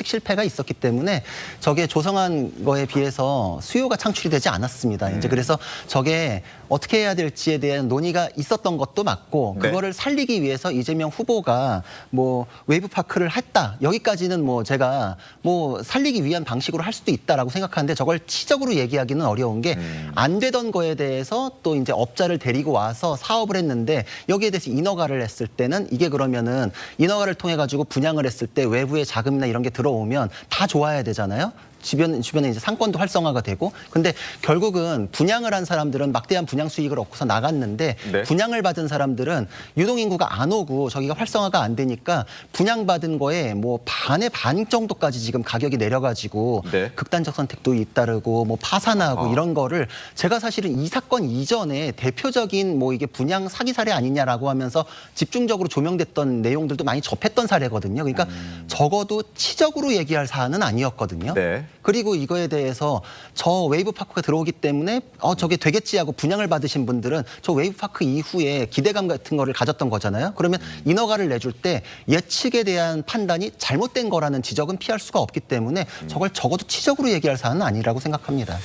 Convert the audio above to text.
예측 실패가 있었기 때문에 저게 조성한 거에 비해서 수요가 창출이 되지 않았습니다. 이제 그래서 저게 어떻게 해야 될지에 대한 논의가 있었던 것도 맞고 네. 그거를 살리기 위해서 이재명 후보가 뭐 웨이브 파크를 했다 여기까지는 뭐 제가 뭐 살리기 위한 방식으로 할 수도 있다라고 생각하는데 저걸 치적으로 얘기하기는 어려운 게 안 되던 거에 대해서 또 이제 업자를 데리고 와서 사업을 했는데 여기에 대해서 인허가를 했을 때는 이게 그러면은 인허가를 통해 가지고 분양을 했을 때 외부의 자금이나 이런 게 들어 오면 다 좋아야 되잖아요. 주변 주변에 이제 상권도 활성화가 되고 근데 결국은 분양을 한 사람들은 막대한 분양 수익을 얻고서 나갔는데 네. 분양을 받은 사람들은 유동 인구가 안 오고 저기가 활성화가 안 되니까 분양 받은 거에 뭐 반의 반 정도까지 지금 가격이 내려가지고 네. 극단적 선택도 잇따르고 뭐 파산하고 아하. 이런 거를 제가 사실은 이 사건 이전에 대표적인 뭐 이게 분양 사기 사례 아니냐라고 하면서 집중적으로 조명됐던 내용들도 많이 접했던 사례거든요. 그러니까 적어도 치적으로 얘기할 사안은 아니었거든요. 음. 네. 그리고 이거에 대해서 저 웨이브 파크가 들어오기 때문에 어 저게 되겠지 하고 분양을 받으신 분들은 저 웨이브 파크 이후에 기대감 같은 거를 가졌던 거잖아요. 그러면 인허가를 내줄 때 예측에 대한 판단이 잘못된 거라는 지적은 피할 수가 없기 때문에 저걸 적어도 치적으로 얘기할 사안은 아니라고 생각합니다.